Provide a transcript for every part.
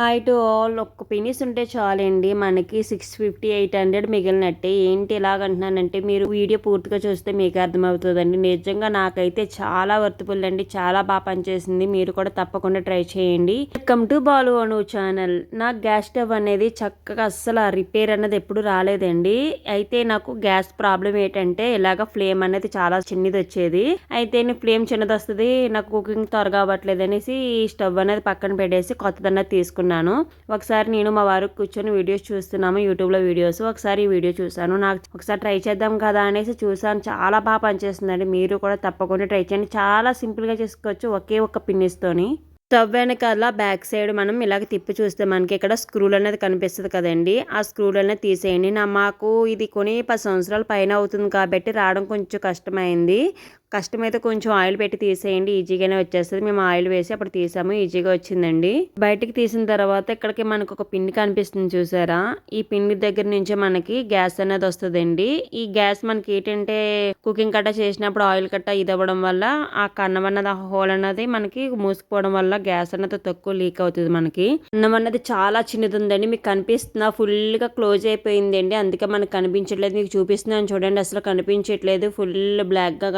Hi to all ఒక్క పినిస్ ఉంటే చాలండి. మనకి సిక్స్ ఫిఫ్టీ ఎయిట్ హండ్రెడ్ మిగిలినట్టే. ఏంటి ఇలాగంటున్నానంటే మీరు వీడియో పూర్తిగా చూస్తే మీకు అర్థమవుతుందండి. నిజంగా నాకైతే చాలా వర్తిపుల్ అండి. చాలా బాగా పనిచేసింది. మీరు కూడా తప్పకుండా ట్రై చేయండి. Welcome to Balu Anu channel నా గ్యాస్ స్టవ్ అనేది చక్కగా అస్సలు రిపేర్ అన్నది ఎప్పుడు రాలేదండి. అయితే నాకు గ్యాస్ ప్రాబ్లం ఏంటంటే ఇలాగ ఫ్లేమ్ అనేది చాలా చిన్నది వచ్చేది. అయితే ఫ్లేమ్ చిన్నది వస్తుంది నాకు కుకింగ్ త్వరగా అవ్వట్లేదు అనేసి ఈ స్టవ్ అనేది పక్కన పెట్టేసి కొత్తదన్నది తీసుకున్నాను. ఒకసారి నేను మా వారు కూర్చొని వీడియోస్ చూస్తున్నాము యూట్యూబ్లో వీడియోస్. ఒకసారి ఈ వీడియో చూశాను. నాకు ఒకసారి ట్రై చేద్దాం కదా అనేసి చూసాను చాలా బాగా పనిచేస్తుందండి. మీరు కూడా తప్పకుండా ట్రై చేయండి. చాలా సింపుల్గా చేసుకోవచ్చు ఒకే ఒక పిన్నిస్తోని. స్టవ్ వెనకాల బ్యాక్ సైడ్ మనం ఇలాగ తిప్పి చూస్తే మనకి ఇక్కడ స్క్రూలు అనేది కనిపిస్తుంది కదండి. ఆ స్క్రూలు అనేది తీసేయండి. నా మాకు ఇది కొని పది సంవత్సరాల పైన అవుతుంది కాబట్టి రావడం కొంచెం కష్టమైంది. కష్టమైతే కొంచెం ఆయిల్ పెట్టి తీసేయండి ఈజీగానే వచ్చేస్తుంది. మేము ఆయిల్ వేసి అప్పుడు తీసాము ఈజీగా వచ్చిందండి. బయటికి తీసిన తర్వాత ఇక్కడికి మనకు ఒక పిండి కనిపిస్తుంది చూసారా? ఈ పిండి దగ్గర నుంచే మనకి గ్యాస్ అనేది వస్తుందండి. ఈ గ్యాస్ మనకి ఏంటంటే కుకింగ్ కట్ట చేసినప్పుడు ఆయిల్ కట్ట ఇది అవ్వడం వల్ల ఆ కన్నం అన్నది హోల్ అన్నది మనకి మూసుకుపోవడం వల్ల గ్యాస్ అన్నది తక్కువ లీక్ అవుతుంది మనకి. అన్నం అన్నది చాలా చిన్నది ఉందండి మీకు కనిపిస్తున్నా ఫుల్గా క్లోజ్ అయిపోయిందండి. అందుకే మనకు కనిపించట్లేదు మీకు చూపిస్తున్నాను చూడండి. అసలు కనిపించట్లేదు ఫుల్ బ్లాక్గా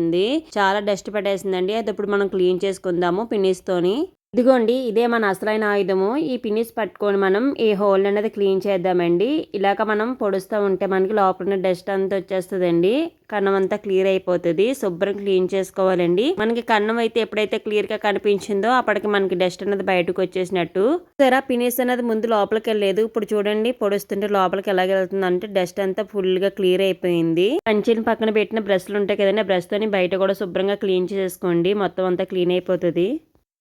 కనపడుతుంది చాలా డస్ట్ పట్టేసిందండి. అయితే ఇప్పుడు మనం క్లీన్ చేసుకుందాము పిన్నిస్ తోని. ఇదిగోండి ఇదే మన అసలైన ఆయుధము. ఈ పిన్నిస్ పట్టుకొని మనం ఈ హోల్ అనేది క్లీన్ చేద్దామండి. ఇలాగ మనం పొడుస్తూ ఉంటే మనకి లోపల డస్ట్ అంతా వచ్చేస్తుందండి. కన్నం అంతా క్లియర్ అయిపోతుంది. శుభ్రం క్లీన్ చేసుకోవాలండి. మనకి కన్నం అయితే ఎప్పుడైతే క్లియర్గా కనిపించిందో అప్పటికి మనకి డస్ట్ అనేది బయటకు వచ్చేసినట్టు. సరే పినిస్ అనేది ముందు లోపలికి వెళ్ళలేదు. ఇప్పుడు చూడండి పొడుస్తుంటే లోపలికి ఎలాగ వెళ్తుంది అంటే డస్ట్ అంతా ఫుల్గా క్లియర్ అయిపోయింది. కంచెని పక్కన పెట్టిన బ్రష్లు ఉంటాయి కదండి బ్రష్ తోని బయట కూడా శుభ్రంగా క్లీన్ చేసుకోండి. మొత్తం అంతా క్లీన్ అయిపోతుంది.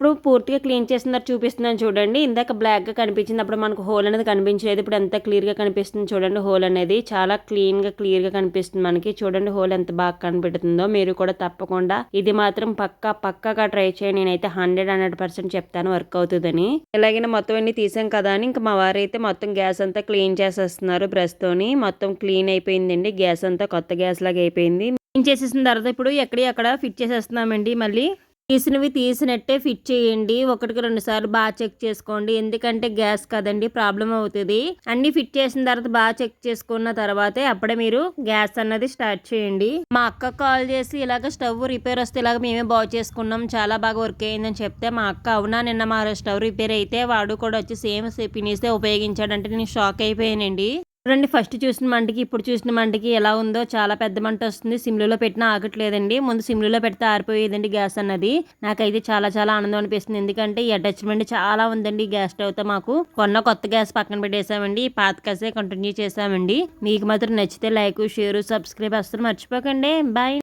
ఇప్పుడు పూర్తిగా క్లీన్ చేసిన చూపిస్తున్నాను చూడండి. ఇందాక బ్లాక్గా కనిపించింది. అప్పుడు మనకు హోల్ అనేది కనిపించలేదు. ఇప్పుడు ఎంత క్లియర్గా కనిపిస్తుంది చూడండి హోల్ అనేది. చాలా క్లీన్గా క్లియర్గా కనిపిస్తుంది మనకి. చూడండి హోల్ ఎంత బాగా కనిపెడుతుందో. మీరు కూడా తప్పకుండా ఇది మాత్రం పక్కా పక్కాగా ట్రై చేయండి. నేనైతే హండ్రెడ్ హండ్రెడ్ పర్సెంట్ చెప్తాను వర్క్ అవుతుందని. ఎలాగైనా మొత్తం అన్ని తీసాం కదా అని ఇంకా మా వారైతే మొత్తం గ్యాస్ అంతా క్లీన్ చేసేస్తున్నారు బ్రష్ తోని మొత్తం క్లీన్ అయిపోయిందండి. గ్యాస్ అంతా కొత్త గ్యాస్ లాగా అయిపోయింది. క్లీన్ చేసేసిన తర్వాత ఇప్పుడు ఎక్కడ ఎక్కడ ఫిట్ చేసేస్తున్నామండి మళ్ళీ. తీసినవి తీసినట్టే ఫిట్ చేయండి. ఒకటికి రెండు సార్లు బాగా చెక్ చేసుకోండి. ఎందుకంటే గ్యాస్ కదండి ప్రాబ్లం అవుతుంది. అన్ని ఫిట్ చేసిన తర్వాత బాగా చెక్ చేసుకున్న తర్వాతే అప్పుడే మీరు గ్యాస్ అన్నది స్టార్ట్ చేయండి. మా అక్క కాల్ చేసి ఇలాగ స్టవ్ రిపేర్ వస్తే ఇలాగ మేమే బాగు చేసుకున్నాం. చాలా బాగా వర్క్ అయిందని చెప్తే మా అక్క అవునా నిన్న మా స్టవ్ రిపేర్ అయితే వాడు కూడా వచ్చి సేమ్ పినీసే ఉపయోగించాడంటే నేను షాక్ అయిపోయానండి. చూడండి ఫస్ట్ చూసిన మంటకి ఇప్పుడు చూసిన మంటకి ఎలా ఉందో చాలా పెద్ద మంట వస్తుంది. సిమ్లో పెట్టినా ఆగట్లేదండి. ముందు సిమ్లో పెడితే ఆరిపోయేదండి గ్యాస్ అన్నది. నాకైతే చాలా చాలా ఆనందం అనిపిస్తుంది. ఎందుకంటే ఈ అటాచ్మెంట్ చాలా ఉందండి గ్యాస్ స్టవ్తో మాకు. కొన్న కొత్త గ్యాస్ పక్కన పెట్టేసామండి. పాత గ్యాసే కంటిన్యూ చేసామండి. మీకు మాత్రం నచ్చితే లైక్ షేర్ సబ్స్క్రైబ్ అస్సలు మర్చిపోకండి. బాయ్